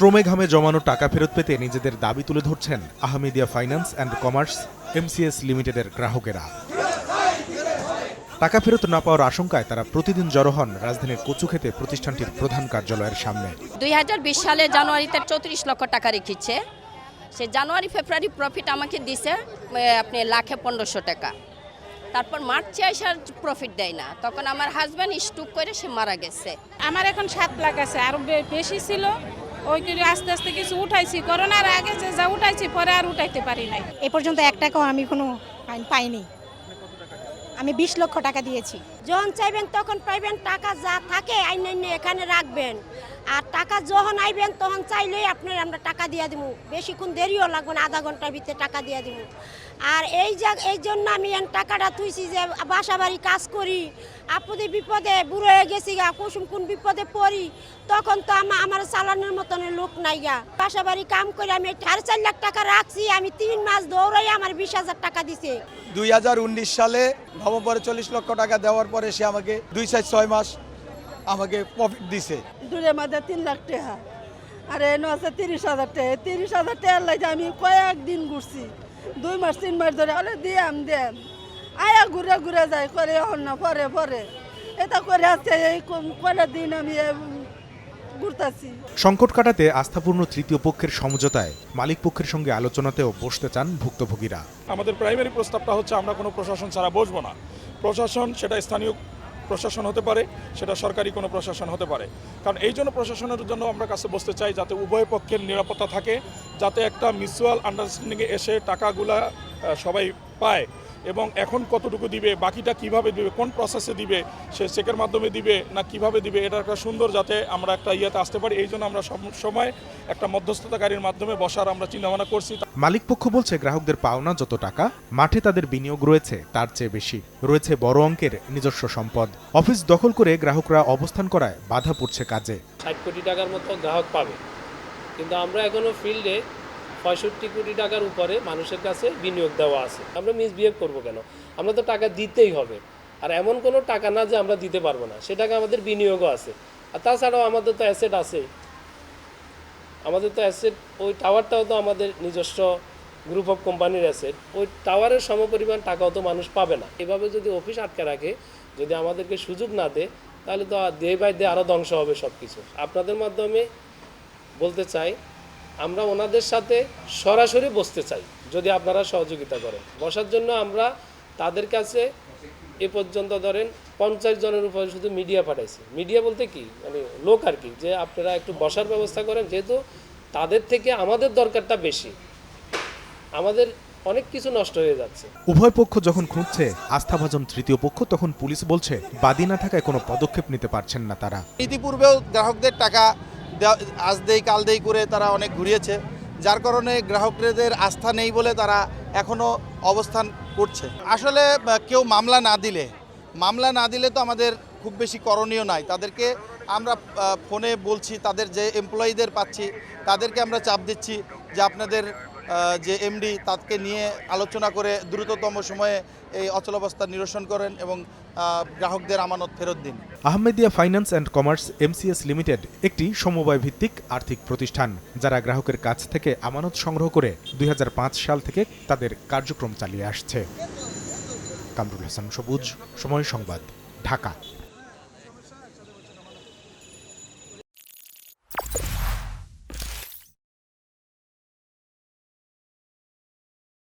শ্রমে ঘামে জমানো টাকা ফেরত পেতে নিজেদের দাবি তুলে ধরছেন Ahmedia finance and commerce MCS লিমিটেডের গ্রাহকেরা। টাকা ফেরত না পাওয়ার আশঙ্কায় তারা প্রতিদিন জড়ো হন রাজধানীর কচুক্ষেতে প্রতিষ্ঠানটির প্রধান কার্যালয়ের সামনে। দুই হাজার বিশ সালে জানুয়ারিতে চৌত্রিশ লক্ষ টাকা রেখেছে। সে জানুয়ারি ফেব্রুয়ারি প্রফিট আমাকে দিছে আপনি লাখে পনেরোশো টাকা। তারপর মার্চে আসার প্রফিট দেয় না। তখন আমার হাজব্যান্ড স্টুক করে সে মারা গেছে। আমার এখন সাত লাখ আছে। আরও বেশি ছিল। ওই করে আস্তে আস্তে কিছু উঠাইছি। করোনার আগে যে যা উঠাইছি, পরে আর উঠাইতে পারি নাই। এ পর্যন্ত এক টাকাও আমি কোনো পাই- পাইনি। আমি বিশ লক্ষ টাকা দিয়েছি। যখন চাইবেন তখন পাইবেন, টাকা যা থাকে আইন এখানে রাখবেন। আর টাকা যখন আইবেন তখন চাইলেই আপনার আমরা টাকা দিয়ে দিব বেশিক্ষণ দেরিও লাগবে না, আধা ঘণ্টার ভিতরে টাকা দিয়ে দিব আর এই যা, এই জন্য আমি টাকাটা তুইছি যে বাসা বাড়ি কাজ করি আপদে বিপদে বুড়ো হয়ে গেছি গা, কুসুম কোন বিপদে পড়ি, তখন তো আমার আমার চালানোর মতন লোক নাই গা। বাসা বাড়ি কাম করে আমি সাড়ে চার লাখ টাকা রাখছি, আমি তিন মাস দৌড়াই আমার বিশ হাজার টাকা দিছে। দুই সালে নভেম্বরে চল্লিশ লক্ষ টাকা দেওয়ার পরে সে আমাকে দুই চার ছয় মাস আমাকে প্রফিট দিছে। দূরের মধ্যে তিন লাখ টাকা। আর এনে আছে তিরিশ হাজার টাকা। তিরিশ হাজার টাকার লাগে আমি কয়েকদিন ঘুরছি। দুই মাস তিন মাস ধরে আরে দিয়াম দেম আয়া ঘুরে ঘুরে যায় করে না পরে পরে। এটা করে আছে এই কম- কয়টা দিন আমি ঘুরতেছি। সংকট কাটাতে আস্থাপূর্ণ তৃতীয় পক্ষের সমঝোতায় মালিক পক্ষের সঙ্গে আলোচনাতেও বসতে চান ভুক্তভোগীরা। আমাদের প্রাইমারি প্রস্তাবটা হচ্ছে আমরা কোনো প্রশাসন ছাড়া বসবো না। প্রশাসন, সেটা স্থানীয় প্রশাসন হতে পারে, সেটা সরকারি কোনো প্রশাসন হতে পারে। কারণ এই জন্য প্রশাসনের জন্য আমরা কাছে বসতে চাই যাতে উভয় পক্ষের নিরাপত্তা থাকে, যাতে একটা মিউচুয়াল আন্ডারস্ট্যান্ডিংয়ে এসে টাকাগুলা সবাই পায়। এবং এখন কতটুকু দিবে বাকিটা কীভাবে দিবে কোন প্রসেসে দিবে সে চেকের মাধ্যমে দিবে না কীভাবে দিবে এটা একটা সুন্দর যাতে আমরা একটা ইয়েতে আসতে পারি। এই জন্য আমরা সব সময় একটা মধ্যস্থতাকারীর মাধ্যমে বসার আমরা চিন্তাভাবনা করছি। মালিক পক্ষ বলছে গ্রাহকদের পাওনা যত টাকা মাঠে তাদের বিনিয়োগ রয়েছে তার চেয়ে বেশি। রয়েছে বড় অঙ্কের নিজস্ব সম্পদ। অফিস দখল করে গ্রাহকরা অবস্থান করায় বাধা পড়ছে কাজে। ষাট কোটি টাকার মতো গ্রাহক পাবে। কিন্তু আমরা এখনও ফিল্ডে পঁয়ষট্টি কোটি টাকার উপরে মানুষের কাছে বিনিয়োগ দেওয়া আছে। আমরা মিসবিহেভ করব কেন? আমরা তো টাকা দিতেই হবে। আর এমন কোনো টাকা না যে আমরা দিতে পারব না সে টাকা আমাদের বিনিয়োগও আছে। আর তাছাড়াও আমাদের তো অ্যাসেট আছে। আমাদের তো অ্যাসেট ওই টাওয়ারটাও তো আমাদের নিজস্ব গ্রুপ অফ কোম্পানির অ্যাসেট ওই টাওয়ারের সমপরিমাণ টাকাও তো মানুষ পাবে না। এভাবে যদি অফিস আটকে রাখে, যদি আমাদেরকে সুযোগ না দেয়, তাহলে তো ডে বাই ডে আরও ধ্বংস হবে সব কিছু আপনাদের মাধ্যমে বলতে চাই আমরা ওনাদের সাথে সরাসরি বসতে চাই যদি আপনারা সহযোগিতা করেন। বসার জন্য আমরা তাদের কাছে এ পর্যন্ত ধরেন পঞ্চাশ জনের উপরে শুধু মিডিয়া পাঠাইছি। মিডিয়া বলতে কি? মানে লোক আর কি যে আপনারা একটু বসার ব্যবস্থা করেন যেহেতু তাদের থেকে আমাদের দরকারটা বেশি। আমাদের অনেক কিছু নষ্ট হয়ে যাচ্ছে। উভয় পক্ষ যখন খুঁজছে আস্থাভাজন তৃতীয় পক্ষ তখন পুলিশ বলছে বাদী না থাকায় কোনো পদক্ষেপ নিতে পারছেন না তারা। ইতিপূর্বেও গ্রাহকদের টাকা আজ দেই, কাল দেই করে তারা অনেক ঘুরিয়েছে। যার কারণে গ্রাহকদের আস্থা নেই বলে তারা এখনও অবস্থান করছে। আসলে কেউ মামলা না দিলে, মামলা না দিলে তো আমাদের খুব বেশি করণীয় নাই তাদেরকে আমরা ফোনে বলছি, তাদের যে এমপ্লয়ীদের পাচ্ছি, তাদেরকে আমরা চাপ দিচ্ছি যে আপনাদের যে এমডি তাকে নিয়ে আলোচনা করে দ্রুততম সময়ে এই অচলাবস্থা নিরসন করেন এবং গ্রাহকদের আমানত ফেরত দিন। Ahmedia finance and commerce MCS limited একটি সমবায় ভিত্তিক আর্থিক প্রতিষ্ঠান, যারা গ্রাহকের কাছ থেকে আমানত সংগ্রহ করে দুই হাজার পাঁচ সাল থেকে তাদের কার্যক্রম চালিয়ে আসছে। কামরুল হাসান সবুজ, সময় সংবাদ, ঢাকা।